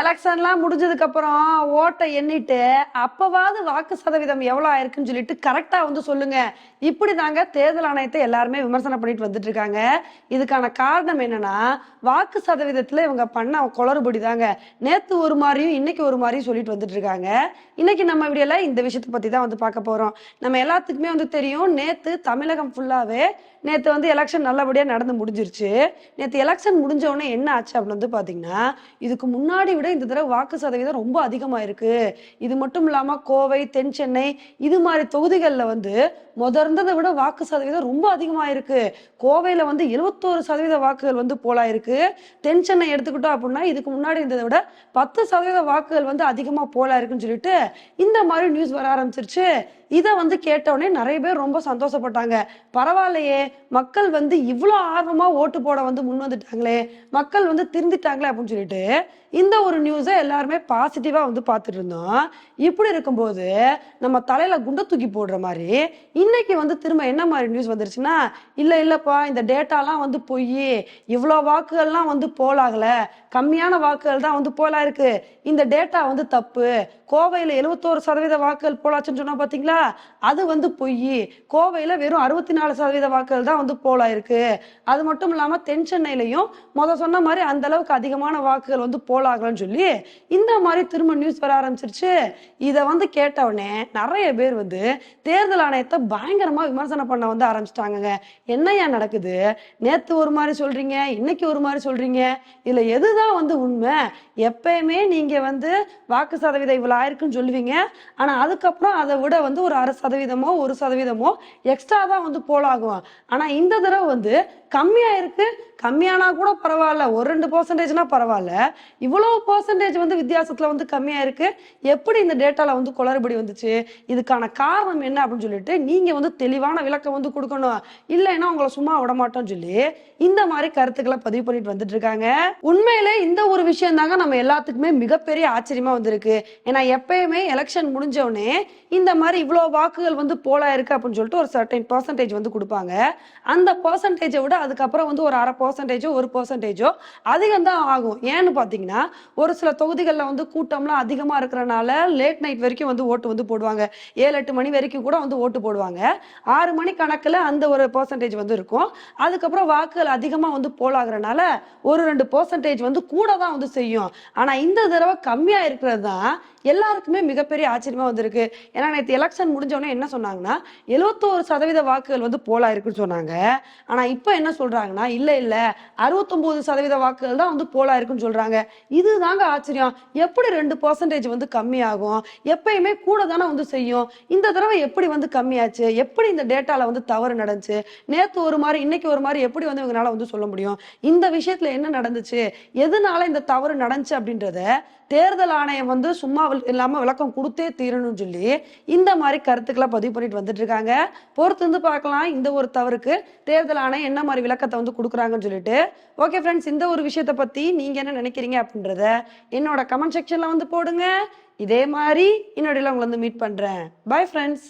எலெக்ஷன்லாம் முடிஞ்சதுக்கு அப்புறம் ஓட்டை எண்ணிட்டு அப்பவாவது வாக்கு சதவீதம் எவ்வளவு ஆயிருக்குன்னு சொல்லிட்டு கரெக்டா வந்து சொல்லுங்க. இப்படி தாங்க தேர்தல் ஆணையத்தை எல்லாருமே விமர்சனம் பண்ணிட்டு வந்துட்டு இருக்காங்க. இதுக்கான காரணம் என்னன்னா வாக்கு சதவீதத்துல இவங்க பண்ண குளறுபடி தாங்க. நேத்து ஒரு மாதிரியும் இன்னைக்கு ஒரு மாதிரியும் சொல்லிட்டு வந்துட்டு இருக்காங்க. இன்னைக்கு நம்ம வீடியோல இந்த விஷயத்தை பத்தி தான் வந்து பார்க்க போறோம். நம்ம எல்லாத்துக்குமே வந்து தெரியும் நேத்து தமிழகம் ஃபுல்லாவே நேத்து வந்து எலெக்ஷன் நல்லபடியா நடந்து முடிஞ்சிருச்சு. நேத்து எலெக்ஷன் முடிஞ்ச உடனே என்ன ஆச்சு அப்படின்னு வந்து பாத்தீங்கன்னா இதுக்கு முன்னாடி விட விட இந்த தடவை வாக்கு சதவீதம் ரொம்ப அதிகமா இருக்கு இது மட்டும் இல்லாம கோவை தென் சென்னை இது மாதிரி தொகுதிகளில் வந்து முதர்ந்ததை விட வாக்கு சதவீதம் ரொம்ப அதிகமா இருக்கு கோவையில வந்து எழுபத்தோரு சதவீத வாக்குகள் வந்து போலாயிருக்கு. தென் சென்னை எடுத்துக்கிட்டோம் அப்படின்னா இதுக்கு முன்னாடி இருந்ததை விட பத்து சதவீத வாக்குகள் வந்து அதிகமா போலாயிருக்குன்னு சொல்லிட்டு இந்த மாதிரி நியூஸ் வர ஆரம்பிச்சிருச்சு. இதை வந்து கேட்டவுடனே நிறைய பேர் ரொம்ப சந்தோஷப்பட்டாங்க. பரவாயில்லையே மக்கள் வந்து இவ்வளோ ஆர்வமா ஓட்டு போட வந்து முன் வந்துட்டாங்களே மக்கள் வந்து திருந்திட்டாங்களே அப்படின்னு சொல்லிட்டு இந்த ஒரு நியூஸை எல்லாருமே பாசிட்டிவா வந்து பார்த்துட்டு இருந்தோம். இப்படி இருக்கும்போது நம்ம தலையில குண்டை தூக்கி போடுற மாதிரி இன்னைக்கு வந்து திரும்ப என்ன மாதிரி நியூஸ் வந்துருச்சுன்னா இல்ல இல்லப்பா இந்த டேட்டாலாம் வந்து பொய் இவ்வளோ வாக்குகள்லாம் வந்து போலாகலை கம்மியான வாக்குகள் தான் வந்து போலா இருக்கு இந்த டேட்டா வந்து தப்பு கோவையில் எழுபத்தோரு சதவீத வாக்குகள் போலாச்சுன்னு சொன்னா பாத்தீங்களா? அது வந்து பொய் கோவையில வெறும் அறுபத்தி நாலு சதவீத வாக்குகள் தான் வந்து போலா இருக்கு. அது மட்டும் இல்லாம தென் சென்னையிலையும் முத சொன்ன மாதிரி அந்த அளவுக்கு அதிகமான வாக்குகள் வந்து போலாகலன்னு சொல்லி இந்த மாதிரி திரும்ப நியூஸ் வர ஆரம்பிச்சிருச்சு. இதை வந்து கேட்டவுடனே நிறைய பேர் வந்து தேர்தல் ஆணையத்தை பயங்கரமா விமர்சனம் பண்ண வந்து ஆரம்பிச்சிட்டாங்கங்க. என்னய்யா நடக்குது? நேத்து ஒரு மாதிரி சொல்றீங்க இன்னைக்கு ஒரு மாதிரி சொல்றீங்க. இதில் எதுதான் வந்து உண்மை? எப்பயுமே நீங்க வந்து வாக்கு சதவீதம் இவ்வளோ ஆயிருக்குன்னு சொல்லுவீங்க. ஆனா அதுக்கப்புறம் அதை விட வந்து ஒரு அரை சதவீதமோ ஒரு சதவீதமோ எக்ஸ்ட்ரா தான் வந்து போலாகும். ஆனா இந்த தடவை வந்து கம்மியா இருக்கு. கம்மியானா கூட பரவாயில்ல. ஒரு ரெண்டு பர்சன்டேஜ்னா பரவாயில்ல. இவ்வளவு பர்சன்டேஜ் வந்து வித்தியாசத்துல வந்து கம்மியா இருக்கு. எப்படி இந்த டேட்டால வந்து குளறுபடி வந்துச்சு? இதுக்கான காரணம் என்ன அப்படின்னு சொல்லிட்டு நீங்க வந்து தெளிவான விளக்கம் வந்து கொடுக்கணும். இல்லைன்னா உங்களை சும்மா விட மாட்டோம்னு சொல்லி இந்த மாதிரி கருத்துக்களை பதிவு பண்ணிட்டு வந்துட்டு இருக்காங்க. உண்மையில இந்த ஒரு விஷயம் தாங்க நம்ம எல்லாத்துக்குமே மிகப்பெரிய ஆச்சரியமா வந்திருக்கு. ஏன்னா எப்பயுமே எலெக்ஷன் முடிஞ்சவுடனே இந்த மாதிரி இவ்வளவு வாக்குகள் வந்து போலா இருக்கு அப்படின்னு சொல்லிட்டு ஒரு சர்டைன் பர்சன்டேஜ் வந்து கொடுப்பாங்க. அந்த பர்சன்டேஜை விட அதுக்கப்புறம் வந்து ஒரு அரை பர்சன்டேஜோ ஒரு பர்சன்டேஜோ அதிகம் தான் ஆகும். ஏன்னு பார்த்தீங்கன்னா ஒரு சில தொகுதிகளில் வந்து கூட்டம்லாம் அதிகமாக இருக்கிறனால லேட் நைட் வரைக்கும் வந்து ஓட்டு வந்து போடுவாங்க. ஏழு எட்டு மணி வரைக்கும் கூட வந்து ஓட்டு போடுவாங்க. ஆறு மணி கணக்கில் அந்த ஒரு பர்சன்டேஜ் வந்து இருக்கும். அதுக்கப்புறம் வாக்குகள் அதிகமாக வந்து போலாகிறனால ஒரு ரெண்டு பர்சன்டேஜ் வந்து கூட தான் வந்து செய்யும். ஆனால் இந்த தடவை கம்மியாக இருக்கிறது தான் எல்லாருக்குமே மிகப்பெரிய ஆச்சரியமா வந்திருக்கு. ஏன்னா நேற்று எலெக்ஷன் முடிஞ்சவொடனே என்ன சொன்னாங்கன்னா எழுபத்தோரு சதவீத வாக்குகள் வந்து போலா இருக்குன்னு சொன்னாங்க. ஆனால் இப்போ என்ன சொல்றாங்கன்னா இல்ல இல்ல அறுபத்தொன்பது சதவீத வாக்குகள் தான் வந்து போலா இருக்குன்னு சொல்றாங்க. இதுதாங்க ஆச்சரியம். எப்படி ரெண்டு பர்சன்டேஜ் வந்து கம்மியாகும்? எப்பயுமே கூட தானே வந்து செய்யும். இந்த தடவை எப்படி வந்து கம்மியாச்சு? எப்படி இந்த டேட்டால வந்து தவறு நடந்துச்சு? நேத்து ஒரு மாதிரி இன்னைக்கு ஒரு மாதிரி எப்படி வந்து இவங்களால வந்து சொல்ல முடியும்? இந்த விஷயத்துல என்ன நடந்துச்சு? எதனால இந்த தவறு நடந்துச்சு அப்படின்றத தேர்தல் ஆணையம் வந்து சும்மா இல்லாம விளக்கம் கொடுத்தே தீரணும்னு சொல்லி இந்த மாதிரி கருத்துக்களை பதிவு பண்ணிட்டு வந்துட்டு இருக்காங்க. பொறுத்து வந்து பார்க்கலாம். இந்த ஒரு தவறுக்கு தேர்தல் ஆணையம் என்ன மாதிரி விளக்கத்தை வந்து கொடுக்குறாங்கன்னு சொல்லிட்டு ஓகே ஃப்ரெண்ட்ஸ் இந்த ஒரு விஷயத்தை பத்தி நீங்க என்ன நினைக்கிறீங்க? அப்படின்றத என்னோட கமெண்ட் செக்ஷன்ல வந்து போடுங்க. இதே மாதிரி இன்னொடையில உங்களை வந்து மீட் பண்றேன். Bye friends